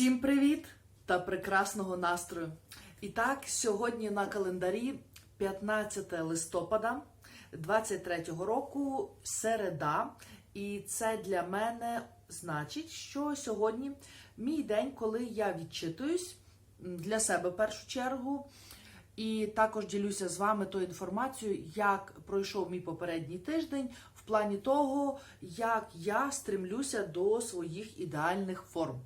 Всім привіт та прекрасного настрою! І так, сьогодні на календарі 15 листопада 23 року середа. І це для мене значить, що сьогодні мій день, коли я відчитуюсь для себе в першу чергу. І також ділюся з вами тою інформацією, як пройшов мій попередній тиждень, плані того, як я стремлюся до своїх ідеальних форм.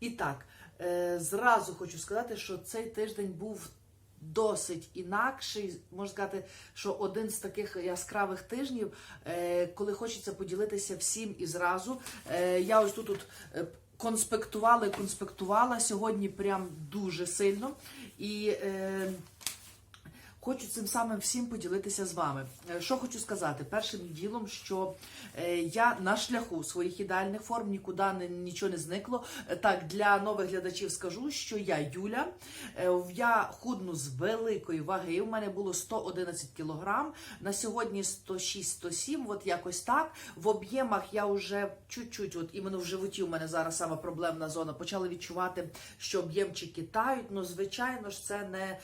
І так, е, зразу хочу сказати, що цей тиждень був досить інакший. Можна сказати, що один з таких яскравих тижнів, е, коли хочеться поділитися всім і зразу. Е, Я ось тут. тут Конспектувала і конспектувала сьогодні прям дуже сильно. І Хочу цим самим всім поділитися з вами. Е, Що хочу сказати? Першим ділом, що е, я на шляху своїх ідеальних форм нікуди нічого не зникло. Е, Так, для нових глядачів скажу, що я Юля. Я худну з великої ваги. У мене було 111 кілограм. На сьогодні 106-107, от якось так. В об'ємах я вже чуть-чуть, от іменно в животі у мене зараз сама проблемна зона. Почала відчувати, що об'ємчики тають. Ну, звичайно ж, це не,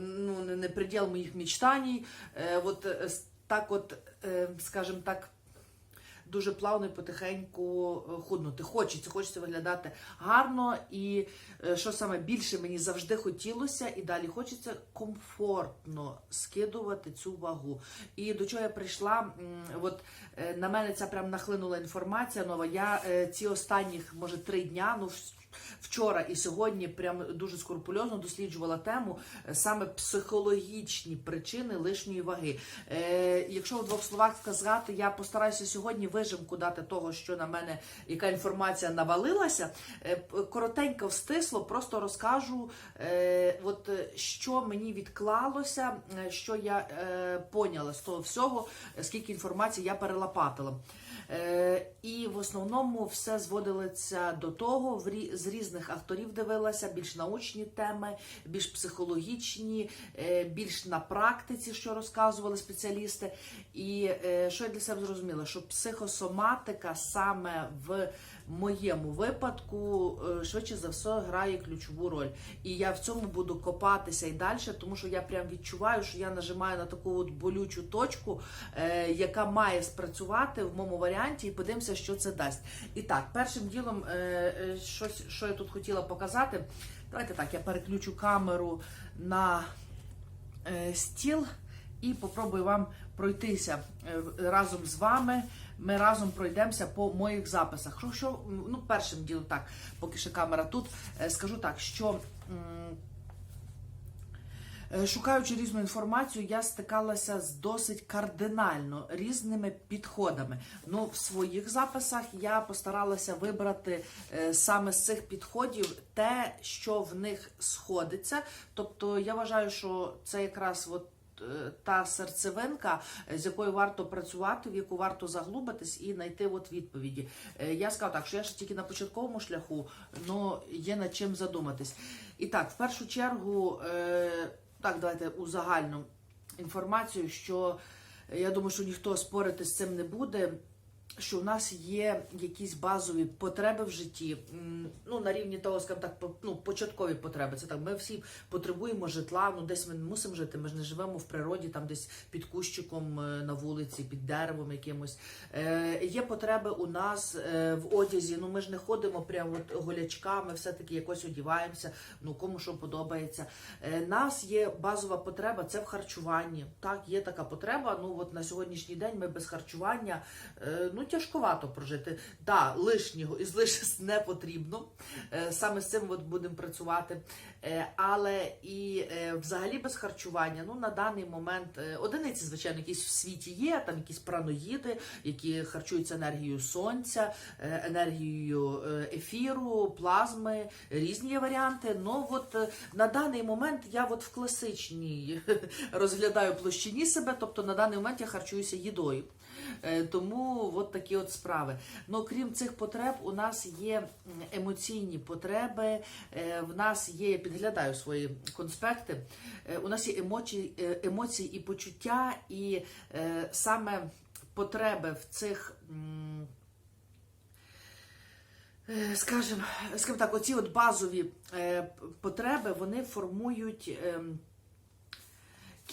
ну, не приділ моїх мечтаній. Е, от е, так, от, е, скажімо так. Дуже плавно і потихеньку худнути. Хочеться, хочеться виглядати гарно. І що саме більше мені завжди хотілося, і далі хочеться комфортно скидувати цю вагу. І до чого я прийшла? От на мене ця прям нахлинула інформація нова. Я ці останніх, може, три дня, ну вчора і сьогодні прям дуже скрупульозно досліджувала тему е, саме психологічні причини лишньої ваги. Е, якщо в двох словах сказати, я постараюся сьогодні вижимку дати того, що на мене яка інформація навалилася. Е, коротенько встисло, просто розкажу, е, от е, що мені відклалося, е, що я е, поняла з того всього, скільки інформації я перелопатила. Е, і в основному все зводилося до того, з різних авторів дивилася більш научні теми, більш психологічні, е, більш на практиці, що розказували спеціалісти. І е, що я для себе зрозуміла, що психосоматика саме в моєму випадку е, швидше за все грає ключову роль. І я в цьому буду копатися і далі, тому що я прям відчуваю, що я нажимаю на таку от болючу точку, е, яка має спрацювати в моєму варіанті, і подивимося, що це дасть. І так, першим ділом, е, щось, що я тут хотіла показати. Давайте так, я переключу камеру на стіл і попробую вам пройтися е, разом з вами. Ми разом пройдемося по моїх записах. Що, ну, першим ділом, так, поки ще камера тут, е, скажу так, що. Е, Шукаючи різну інформацію, я стикалася з досить кардинально різними підходами. Ну, в своїх записах я постаралася вибрати саме з цих підходів те, що в них сходиться. Тобто, я вважаю, що це якраз от. Та серцевинка, з якою варто працювати, в яку варто заглубитись і знайти от відповіді. Е, Я сказав так, що я ж тільки на початковому шляху, але є над чим задуматись. І так, в першу чергу, е, так, давайте у загальну інформацію, що е, я думаю, що ніхто спорити з цим не буде. Що в нас є якісь базові потреби в житті, ну на рівні того, скажімо так, ну, початкові потреби. Це так. Ми всі потребуємо житла. Ну десь ми мусимо жити. Ми ж не живемо в природі, там десь під кущиком е, на вулиці, під деревом якимось. Е, є потреби у нас е, в одязі. Ну ми ж не ходимо прямо от голячками, все таки якось одіваємося. Ну кому що подобається. Е, нас є базова потреба, це в харчуванні. Так, є така потреба. Ну от на сьогоднішній день ми без харчування е, ну тяжковато прожити. Да, лишнього і лишись не потрібно. Е, Саме з цим от будемо працювати. Е, Але і е, взагалі без харчування, ну на даний момент одиниці, звичайно, якісь в світі є, там якісь праноїди, які харчуються енергією сонця, енергією ефіру, плазми, різні є варіанти. Ну от на даний момент я от в класичній розглядаю площині себе, тобто на даний момент я харчуюся їдою. Е, Тому от такі от справи. Ну крім цих потреб, у нас є емоційні потреби. е, В нас є, я підглядаю свої конспекти. е, У нас є емоції, емоції і почуття, і саме потреби в цих. м, Скажем, скажімо так, оці от базові потреби вони формують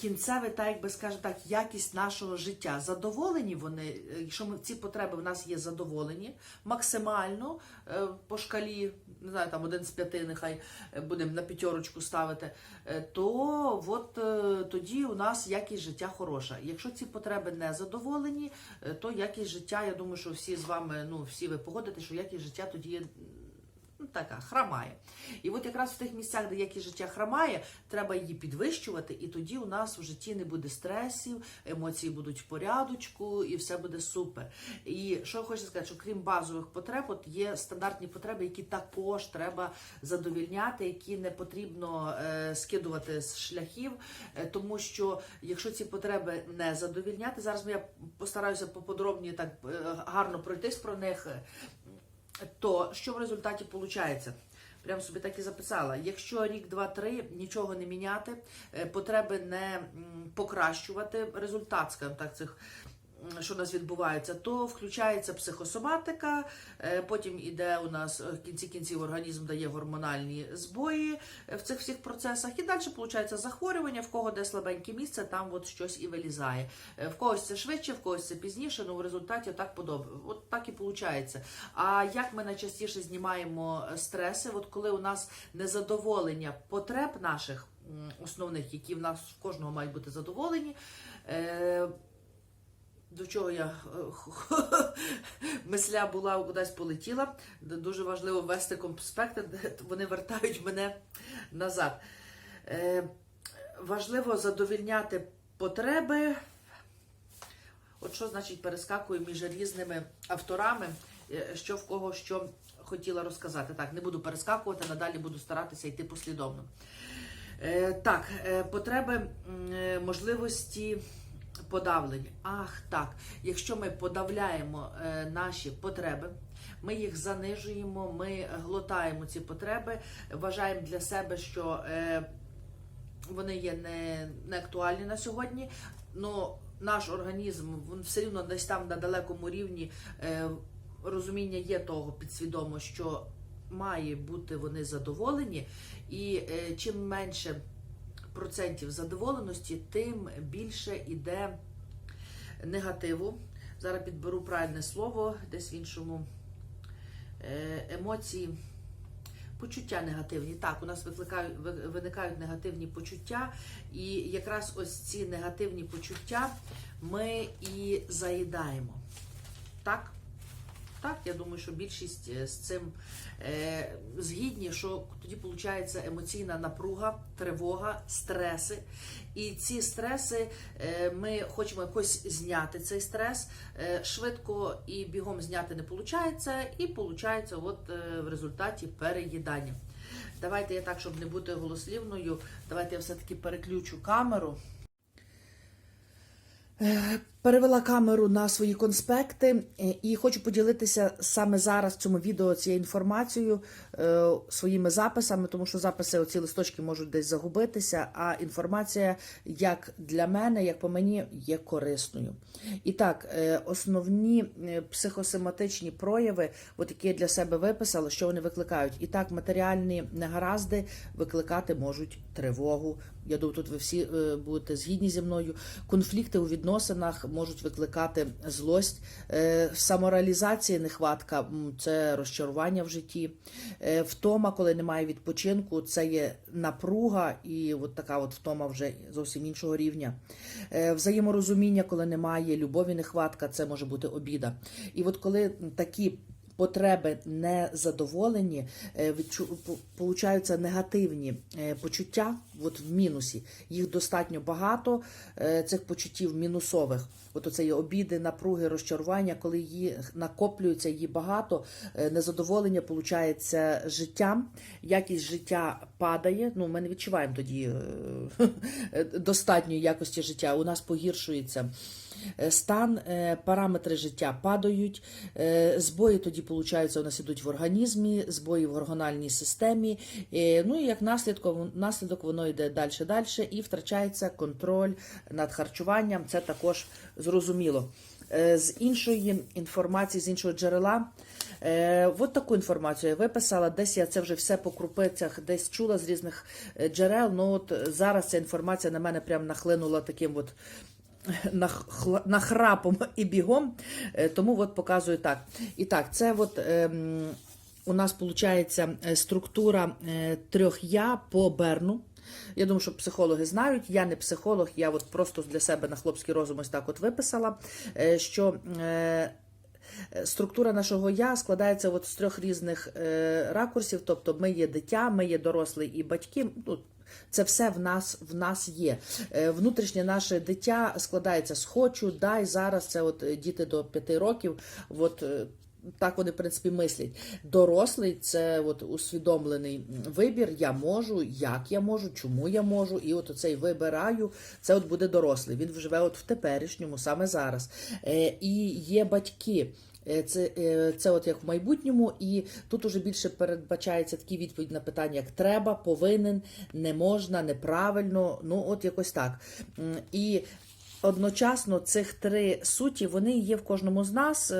кінцевий, так якби скажемо так, якість нашого життя. Задоволені вони, е, якщо ми ці потреби в нас є задоволені максимально е, по шкалі, не знаю, там один з п'яти, нехай е, будемо на п'ятерочку ставити, то от тоді у нас якість життя хороша. Якщо ці потреби не задоволені, то якість життя, я думаю, що всі з вами, ну всі ви погодите, що якість життя тоді є ну, така храмає. І от якраз в тих місцях, де якість життя храмає, треба її підвищувати, і тоді у нас в житті не буде стресів, емоції будуть в порядочку, і все буде супер. І що я хочу сказати, що крім базових потреб, от є стандартні потреби, які також треба задовільняти, які не потрібно е, скидувати з шляхів, е, тому що якщо ці потреби не задовільняти, зараз я постараюся поподробніше так е, гарно пройтись про них. То що в результаті виходить? Прям собі так і записала. Якщо рік, два, три нічого не міняти, е, потреби не покращувати результат, скажімо так, цих. Що у нас відбувається, то включається психосоматика, е, потім іде у нас е, в кінці кінців організм дає гормональні збої е, в цих всіх процесах, і далі виходить захворювання, в кого де слабеньке місце, там от щось і вилізає. В когось це швидше, в когось це пізніше, ну в результаті так подобає. От так і виходить. А як ми найчастіше знімаємо стреси? От коли у нас незадоволення потреб наших основних, які в нас в кожного мають бути задоволені. До чого я е, мисля була кудись полетіла. Дуже важливо конспекти, де вони вертають мене назад. Е, Важливо задовільняти потреби. От що значить перескакую між різними авторами, е, що в кого що хотіла розказати. Так, не буду перескакувати, надалі буду старатися йти послідовно. Так, потреби можливості подавлення. Ах, так. Якщо ми подавляємо е, наші потреби, ми їх занижуємо, ми глотаємо ці потреби, вважаємо для себе, що е, вони є не, не актуальні на сьогодні. Но наш організм він все рівно десь там на далекому рівні е, розуміння є того підсвідомо, що має бути вони задоволені, і чим менше процентів задоволеності, тим більше іде негативу. Зараз підберу правильне слово, десь в іншому е, емоції. Почуття негативні. Так, у нас виникають негативні почуття, і якраз ось ці негативні почуття ми і заїдаємо. Так? Так, я думаю, що більшість е, з цим е, згідні, що тоді виходить емоційна напруга, тривога, стреси. І ці стреси е, ми хочемо якось зняти цей стрес. Е, швидко і бігом зняти не виходить, і виходить от, е, в результаті переїдання. Давайте я так, щоб не бути голослівною, давайте я все-таки переключу камеру. Перевела камеру на свої конспекти е, і хочу поділитися саме зараз в цьому відео цією інформацією е, своїми записами, тому що записи оці листочки можуть десь загубитися, а інформація, як для мене, як по мені, є корисною. І так, е, основні психосоматичні прояви, от які я для себе виписала, що вони викликають. І так, матеріальні негаразди викликати можуть тривогу. Я думаю, тут ви всі будете згідні зі мною. Конфлікти у відносинах можуть викликати злость, Е, самореалізації нехватка це розчарування в житті. Е, Втома, коли немає відпочинку, це є напруга, і от така от втома вже зовсім іншого рівня. Е, Взаєморозуміння, коли немає любові, нехватка, це може бути обіда. І от коли такі потреби не задоволені, е, получаються негативні е, почуття от в мінусі. Їх достатньо багато, е, цих почуттів мінусових. От оце є обіди, напруги, розчарування, коли її накоплюється, її багато, незадоволення получається життям, якість життя падає. Ну, ми не відчуваємо тоді достатньої якості життя. У нас погіршується. Е, Стан, е, параметри життя падають, е, збої тоді, виходить, у нас ідуть в організмі, збої в гормональній системі. Ну і як наслідок, наслідок воно йде далі, далі і втрачається контроль над харчуванням. Це також зрозуміло. з іншої інформації, з іншого джерела. От таку інформацію я виписала. Десь я це вже все по крупицях, десь чула з різних джерел. Ну от зараз ця інформація на мене прям нахлинула таким от нахрапом і бігом. Е, Тому от показую так. І так, це от. ем, у нас виходить структура е, трьох я по Берну. Я думаю, що психологи знають. Я не психолог, я от просто для себе на хлопський розум ось так от виписала, е, що е, структура нашого я складається от з трьох різних е, ракурсів. Тобто ми є дитя, ми є дорослий і батьки. Ну, це все в нас в нас є. Е, Внутрішнє наше дитя складається з хочу, дай зараз. Це от е, діти до п'яти років. От е, так вони, в принципі, мислять. Дорослий це от усвідомлений вибір. Я можу, як я можу, чому я можу. І от оцей вибираю. Це от буде дорослий. Він живе от в теперішньому, саме зараз. І є батьки. Е, Це, е, це от як в майбутньому, і тут уже більше передбачається такі відповіді на питання, як треба, повинен, не можна, неправильно. Ну, от якось так. І одночасно цих три суті вони є в кожному з нас.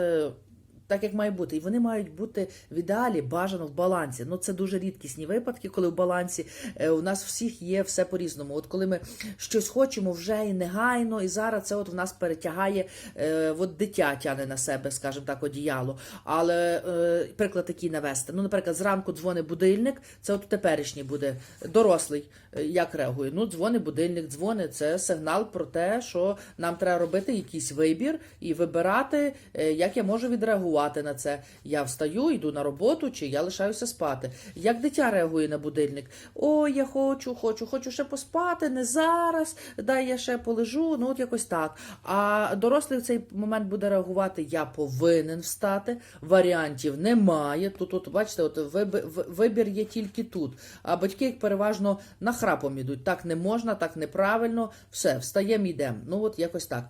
Так як має бути, і вони мають бути в ідеалі бажано в балансі. Ну це дуже рідкісні випадки, коли в балансі е, у нас всіх є все по-різному. От коли ми щось хочемо вже і негайно, і зараз це от в нас перетягає, е, от дитя тяне на себе, скажімо так, одіяло. Але е, приклад такий навести. Ну, наприклад, зранку дзвонить будильник, це от теперішній буде дорослий. Як реагує? Ну, дзвонить будильник, дзвонить. Це сигнал про те, що нам треба робити якийсь вибір і вибирати, як я можу відреагувати на це. Я встаю, йду на роботу, чи я лишаюся спати. Як дитя реагує на будильник? Ой, я хочу, хочу, хочу ще поспати, не зараз. Дай я ще полежу. Ну, от якось так. А дорослий в цей момент буде реагувати: я повинен встати. Варіантів немає. Тут, от, бачите, от вибір є тільки тут. А батьки, як переважно, нахрапом ідуть. Так не можна, так неправильно. Все, встаємо, йдемо. Ну, от якось так.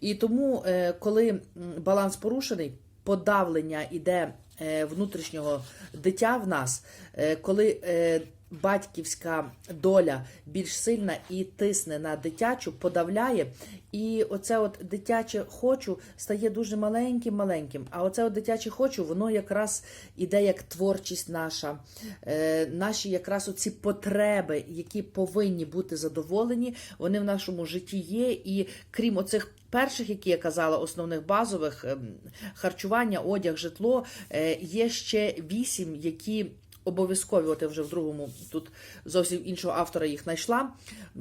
І тому, е, коли баланс порушений, подавлення іде е, внутрішнього дитя в нас, е, коли е, батьківська доля більш сильна і тисне на дитячу, подавляє. І оце от дитяче хочу стає дуже маленьким, маленьким. А оце от дитяче хочу, воно якраз іде як творчість наша, е, наші якраз оці потреби, які повинні бути задоволені, вони в нашому житті є. І крім оцих перших, які я казала, основних базових ем, харчування, одяг, житло, е, є ще вісім, які. Обов'язкові, от я вже в другому тут зовсім іншого автора їх знайшла.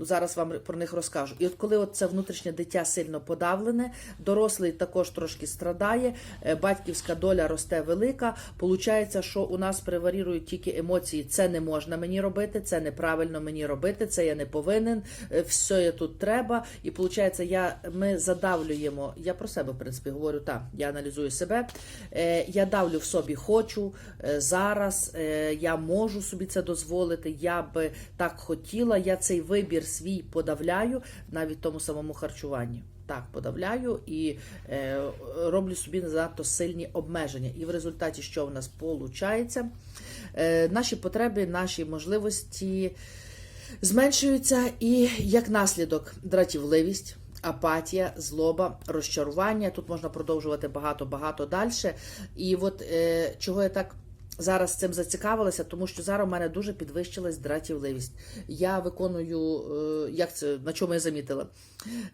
Зараз вам про них розкажу. І от коли от це внутрішнє дитя сильно подавлене, дорослий також трошки страдає, е, батьківська доля росте велика. Получається, що у нас преварірують тільки емоції: це не можна мені робити, це неправильно мені робити, це я не повинен, е, все я тут треба. І виходить, я, ми задавлюємо. Я про себе, в принципі, говорю так, я аналізую себе. Е, Я давлю в собі хочу зараз. Я можу собі це дозволити. Я би так хотіла. Я цей вибір свій подавляю навіть тому самому харчуванні. Так, подавляю і е, роблю собі занадто сильні обмеження. І в результаті, що в нас виходить, е, наші потреби, наші можливості зменшуються, і як наслідок дратівливість. Апатія, злоба, розчарування. Тут можна продовжувати багато-багато далі. І от е, чого я так зараз цим зацікавилася, тому що зараз у мене дуже підвищилась дратівливість. Я виконую, е, як це на чому я замітила?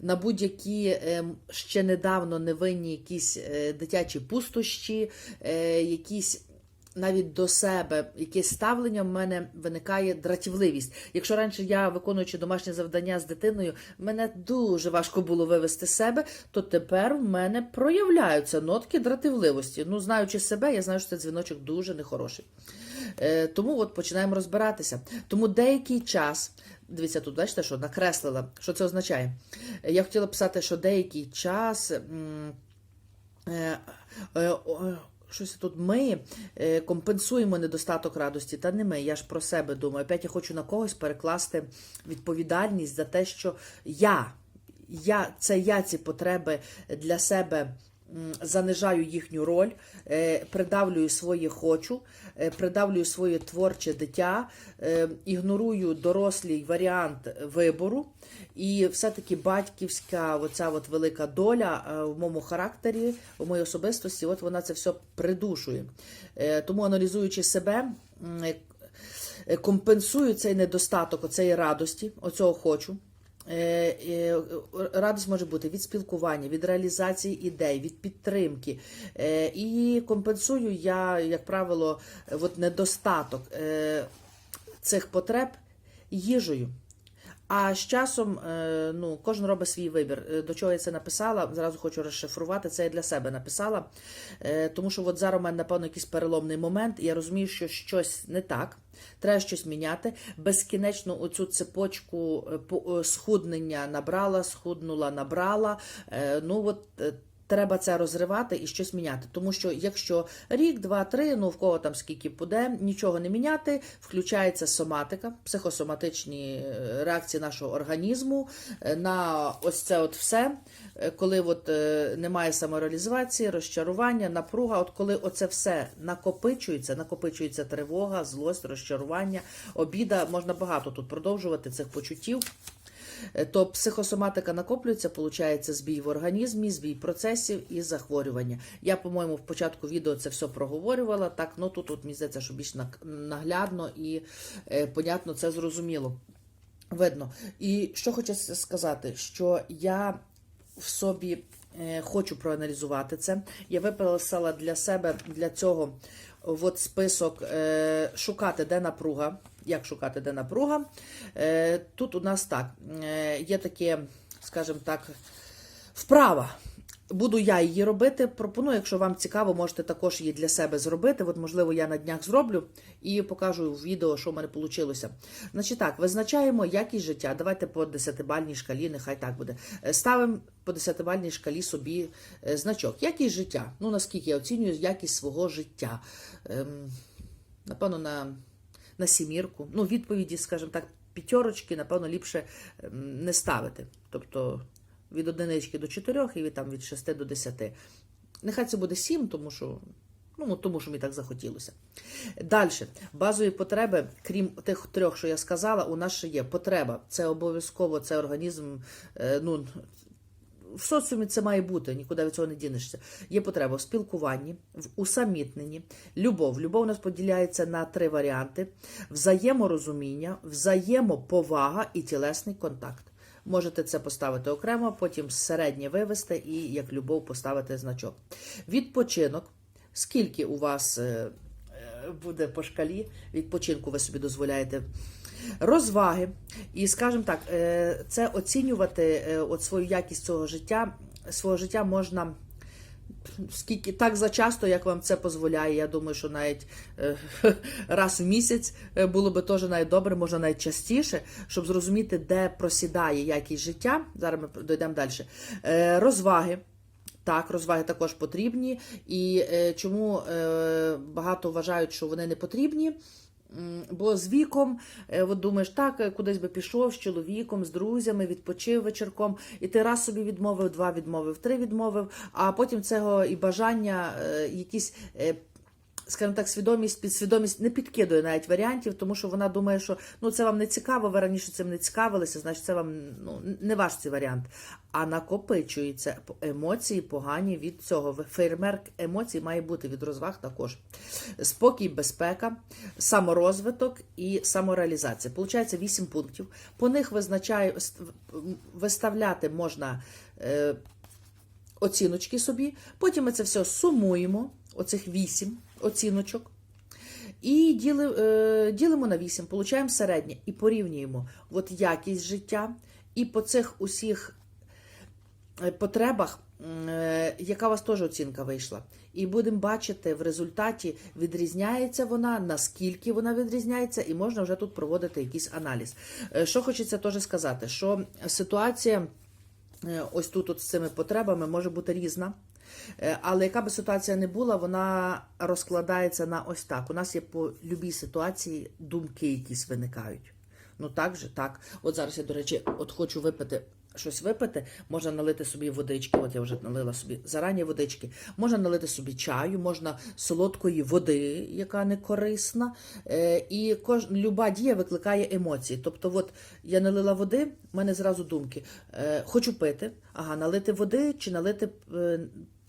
На будь-які е, ще недавно невинні якісь е, дитячі пустощі, е, якісь навіть до себе якесь ставлення в мене виникає дратівливість. Якщо раніше я, виконуючи домашнє завдання з дитиною, мене дуже важко було вивести себе, то тепер в мене проявляються нотки дратівливості. Ну, знаючи себе, я знаю, що цей дзвіночок дуже нехороший. Е, тому от починаємо розбиратися. Тому деякий час. Дивіться, тут бачите, що накреслила. Що це означає? Е, Я хотіла писати, що деякий час. м, е, е, Щось тут ми е, компенсуємо недостаток радості, та не ми. Я ж про себе думаю. Опять я хочу на когось перекласти відповідальність за те, що я, я це я ці потреби для себе занижаю їхню роль, е, придавлюю своє хочу, е, придавлюю своє творче дитя, е, ігнорую дорослий варіант вибору. І все-таки батьківська оця от велика доля в моєму характері, в моїй особистості, от вона це все придушує. Тому аналізуючи себе, компенсую цей недостаток оцеї радості, оцього хочу. Е, е, Радість може бути від спілкування, від реалізації ідей, від підтримки. Е, І компенсую я, як правило, от недостаток цих потреб їжею. А з часом е, ну, кожен робить свій вибір. Е, До чого я це написала? Зразу хочу розшифрувати. Це я для себе написала. Е, Тому що от зараз у мене, напевно, якийсь переломний момент. і Я розумію, що щось не так. Треба щось міняти. Безкінечно оцю цепочку по- схуднення набрала, схуднула, набрала. Ну от треба це розривати і щось міняти. Тому що якщо рік, два, три, ну в кого там скільки буде, нічого не міняти, включається соматика, психосоматичні е, реакції нашого організму е, на ось це от все. Е, Коли от немає самореалізації, розчарування, напруга, от коли оце все накопичується, накопичується тривога, злость, розчарування, обіда, можна багато тут продовжувати цих почуттів. Е, То психосоматика накоплюється, получається збій в організмі, збій процесів і захворювання. Я, по-моєму, в початку відео це все проговорювала. Так, ну тут, тут мені здається, що більш наглядно і е, понятно, це зрозуміло. Видно. І що хочу сказати, що я в собі е, хочу проаналізувати це. Я виписала для себе для цього от список шукати, де напруга. Як шукати, де напруга? Е, тут у нас так, е, є таке, скажімо так, вправа. Буду я її робити. Пропоную, якщо вам цікаво, можете також її для себе зробити. От, можливо, я на днях зроблю і покажу в відео, що в мене вийшло. Значить так, визначаємо якість життя. Давайте по 10-бальній шкалі, нехай так буде. Е, Ставимо по 10-бальній шкалі собі значок. Якість життя. Ну, наскільки я оцінюю якість свого життя. Ем, напевно, на, на сімірку. Ну, відповіді, скажімо так, п'ятерочки, напевно, ліпше ем, не ставити. Тобто від одинички до чотирьох і від, там, від 6 до 10. Нехай це буде 7, тому що, ну, тому що мені так захотілося. Далі, базові потреби, крім тих трьох, що я сказала, у нас ще є потреба. Це обов'язково, це організм. е, ну, в соціумі це має бути, нікуди від цього не дінешся. Є потреба в спілкуванні, в усамітненні, любов. Любов у нас поділяється на три варіанти: взаєморозуміння, взаємоповага і тілесний контакт. Можете це поставити окремо, потім середнє вивести і як любов поставити значок. Відпочинок. Скільки у вас е, е, буде по шкалі відпочинку, ви собі дозволяєте розваги. І, скажімо так, е, це оцінювати е, от свою якість цього життя, свого життя можна. Скільки так зачасто, як вам це дозволяє, я думаю, що навіть е, раз в місяць е, було би теж навіть добре, можна навіть частіше, щоб зрозуміти, де просідає якість життя. Зараз ми дійдемо далі. Е, розваги. Так, розваги також потрібні. І е, чому е, багато вважають, що вони не потрібні? Бо з віком, е, от думаєш, так, е, кудись би пішов з чоловіком, з друзями, відпочив вечірком, і ти раз собі відмовив, два відмовив, три відмовив, а потім цього і бажання, е, якісь. Скажімо так, свідомість, підсвідомість не підкидує навіть варіантів, тому що вона думає, що ну це вам не цікаво, ви раніше цим не цікавилися, значить це вам ну, не ваш цей варіант. А накопичуються емоції погані від цього. Фейермерк емоцій має бути від розваг також. Спокій, безпека, саморозвиток і самореалізація. Получається вісім пунктів. По них визначаю, виставляти можна е, оціночки собі. Потім ми це все сумуємо, оцих вісім оціночок. І діли, е, ділимо на 8, получаємо середнє і порівнюємо от якість життя, і по цих усіх е, потребах, е, яка у вас теж оцінка вийшла. І будемо бачити в результаті, відрізняється вона, наскільки вона відрізняється, і можна вже тут проводити якийсь аналіз. Що хочеться теж сказати, що ситуація ось тут от з цими потребами може бути різна. Е, Але яка би ситуація не була, вона розкладається на ось так. У нас є по любій ситуації думки якісь виникають. Ну так же, так. От зараз я, до речі, от хочу випити щось випити, можна налити собі водички. От я вже налила собі зарані водички. Можна налити собі чаю, можна солодкої води, яка не корисна. Е, і кож... люба дія викликає емоції. Тобто, от я налила води, в мене зразу думки. Е, хочу пити, ага, налити води чи налити.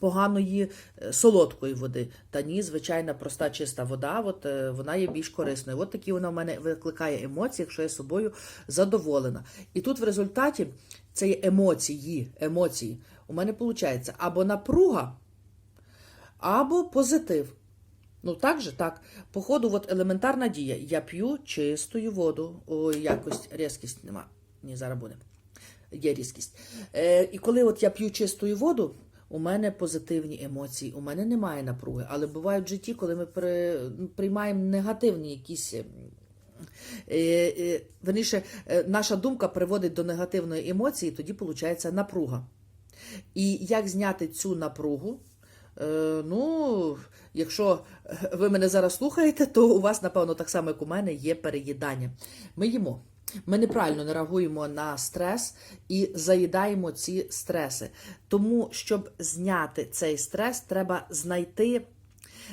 Поганої е, солодкої води. Та ні, звичайна проста чиста вода, от е, вона є більш корисною. От такі вона в мене викликає емоції, якщо я собою задоволена. І тут в результаті це є емоції, емоції. У мене виходить або напруга, або позитив. Ну так же, так. Походу, от елементарна дія. Я п'ю чистою воду. Ой, якось різкість нема. Ні, зараз буде. Є різкість. Е, і коли от я п'ю чистою воду, у мене позитивні емоції, у мене немає напруги. Але бувають в житті, коли ми при, приймаємо негативні якісь. е, е, Верніше, е, наша думка приводить до негативної емоції, тоді виходить напруга. І як зняти цю напругу? Ну, якщо ви мене зараз слухаєте, то у вас, напевно, так само, як у мене, є переїдання. Ми їмо. Ми неправильно не реагуємо на стрес і заїдаємо ці стреси. Тому, щоб зняти цей стрес, треба знайти.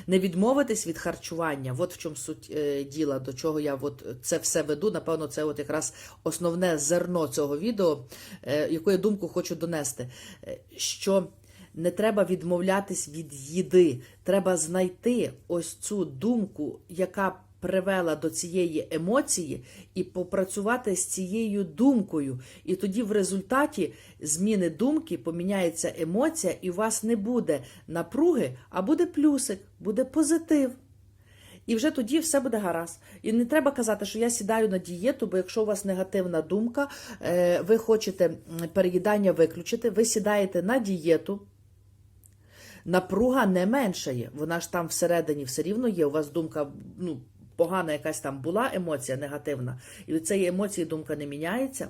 Не відмовитись від харчування, от в чому суть е, діла, до чого я от це все веду. Напевно, це от якраз основне зерно цього відео, е, яку я думку хочу донести. Е, що не треба відмовлятись від їди. Треба знайти ось цю думку, яка привела до цієї емоції, і попрацювати з цією думкою. І тоді в результаті зміни думки поміняється емоція, і у вас не буде напруги, а буде плюсик, буде позитив. І вже тоді все буде гаразд. І не треба казати, що я сідаю на дієту, бо якщо у вас негативна думка, е, ви хочете переїдання виключити, ви сідаєте на дієту. Напруга не меншає. Вона ж там всередині все рівно є. У вас думка, ну, погана якась там була емоція негативна, і від цієї емоції думка не міняється,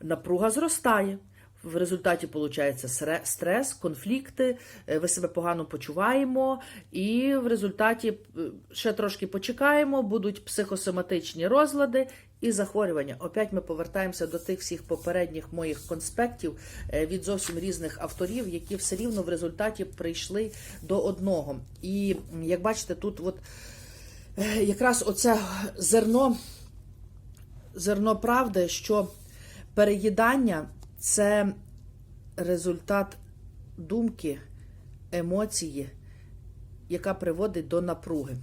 напруга зростає. В результаті виходить стрес, конфлікти, е, ви себе погано почуваємо, і в результаті е, ще трошки почекаємо, будуть психосоматичні розлади і захворювання. Опять ми повертаємося до тих всіх попередніх моїх конспектів е, від зовсім різних авторів, які все рівно в результаті прийшли до одного. І як бачите, тут от якраз оце зерно, зерно правди, що переїдання це результат думки, емоції, яка приводить до напруги.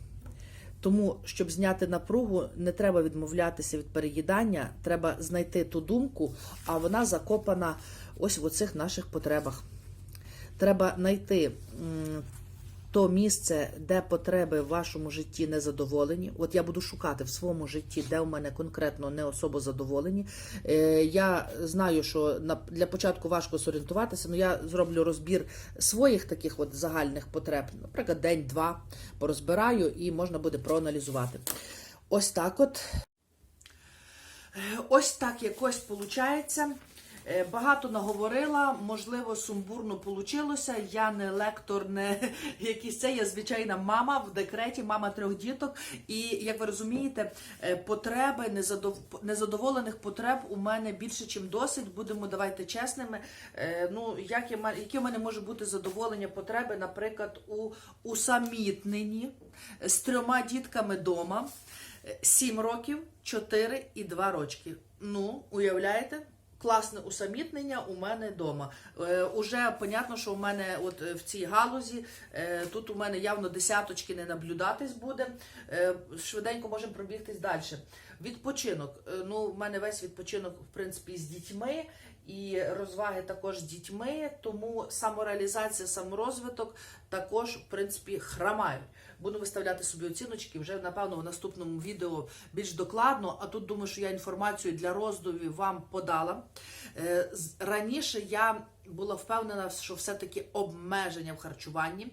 Тому, щоб зняти напругу, не треба відмовлятися від переїдання, треба знайти ту думку, а вона закопана ось в оцих наших потребах. Треба знайти то місце, де потреби в вашому житті не задоволені. От я буду шукати в своєму житті, де у мене конкретно не особо задоволені. Е, я знаю, що для початку важко зорієнтуватися, але я зроблю розбір своїх таких от загальних потреб, наприклад, день-два порозбираю і можна буде проаналізувати. Ось так от. Ось так якось виходить. Е, Багато наговорила, можливо, сумбурно получилося. Я не лектор, не якийсь це. Я звичайна мама в декреті, мама трьох діток. І як ви розумієте, е, потреби незадов... незадоволених потреб у мене більше, ніж досить. Будемо давайте чесними. Е, Ну, як я які у мене може бути задоволення потреби, наприклад, у усамітненні з трьома дітками вдома. 7 років, 4 і 2 рочки. Ну, уявляєте? Класне усамітнення у мене вдома. Е, уже понятно, що у мене от е, в цій галузі е, тут у мене явно десяточки не наблюдатись буде. Е, швиденько можемо пробігтись далі. Відпочинок. Е, ну, в мене весь відпочинок, в принципі, з дітьми. І розваги також з дітьми, тому самореалізація, саморозвиток також, в принципі, храмають. Буду виставляти собі оціночки вже, напевно, в наступному відео більш докладно. А тут думаю, що я інформацію для роздумів вам подала. Е, Раніше я була впевнена, що все-таки обмеження в харчуванні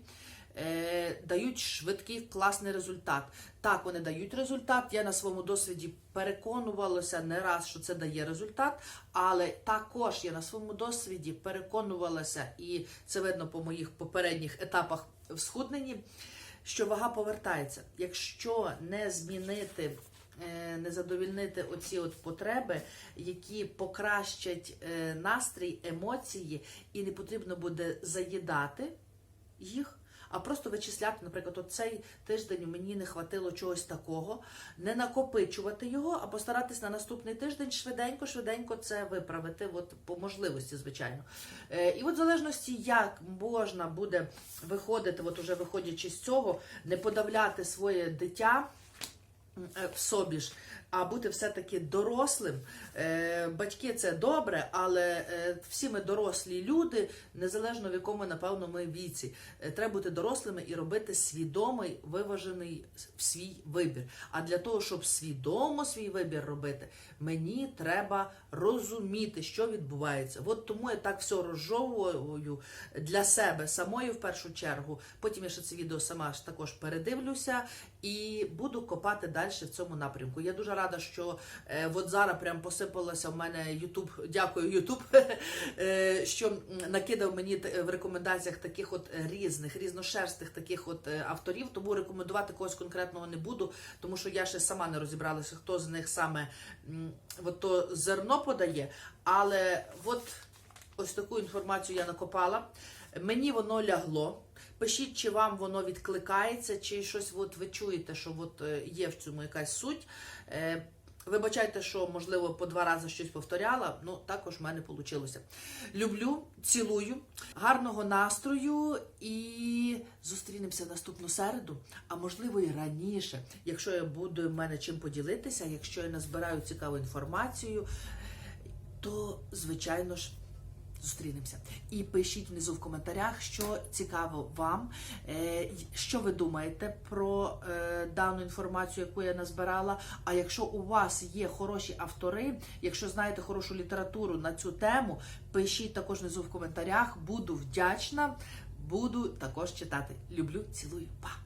е, дають швидкий класний результат. Так, вони дають результат. Я на своєму досвіді переконувалася не раз, що це дає результат, але також я на своєму досвіді переконувалася, і це видно по моїх попередніх етапах в схудненні, що вага повертається. Якщо не змінити е, не задовільнити оці от потреби, які покращать е, настрій, емоції, і не потрібно буде заїдати їх. А просто вичисляти, наприклад, от цей тиждень мені не хватило чогось такого, не накопичувати його, а постаратись на наступний тиждень швиденько, швиденько це виправити, от по можливості, звичайно. Е, і от в залежності, як можна буде виходити, от уже виходячи з цього, не подавляти своє дитя е, в собі ж, а бути все-таки дорослим. Е, Батьки це добре, але е, всі ми дорослі люди, незалежно в якому, напевно, ми віці. Е, Треба бути дорослими і робити свідомий, виважений свій вибір. А для того, щоб свідомо свій вибір робити, мені треба розуміти, що відбувається. От тому я так все розжовую для себе самої в першу чергу. Потім я ще це відео сама ж також передивлюся і буду копати далі в цьому напрямку. Я дуже рада, що е, от зараз прям посипалося в мене Ютуб. Дякую, Ютуб, е, що накидав мені в рекомендаціях таких от різних, різношерстих таких от е, авторів. Тому рекомендувати когось конкретного не буду, тому що я ще сама не розібралася, хто з них саме от то зерно подає. Але от ось таку інформацію я накопала. Мені воно лягло. Пишіть, чи вам воно відкликається, чи щось от ви чуєте, що от е, є в цьому якась суть. Е, Вибачайте, що можливо по два рази щось повторяла, ну також в мене вийшло. Люблю, цілую, гарного настрою і зустрінемося наступну середу, а можливо і раніше, якщо я буду в мене чим поділитися, якщо я назбираю цікаву інформацію, то звичайно ж. Зустрінемося і пишіть внизу в коментарях, що цікаво вам, е, що ви думаєте про е, дану інформацію, яку я назбирала. А якщо у вас є хороші автори, якщо знаєте хорошу літературу на цю тему, пишіть також внизу в коментарях. Буду вдячна, буду також читати. Люблю, цілую, па!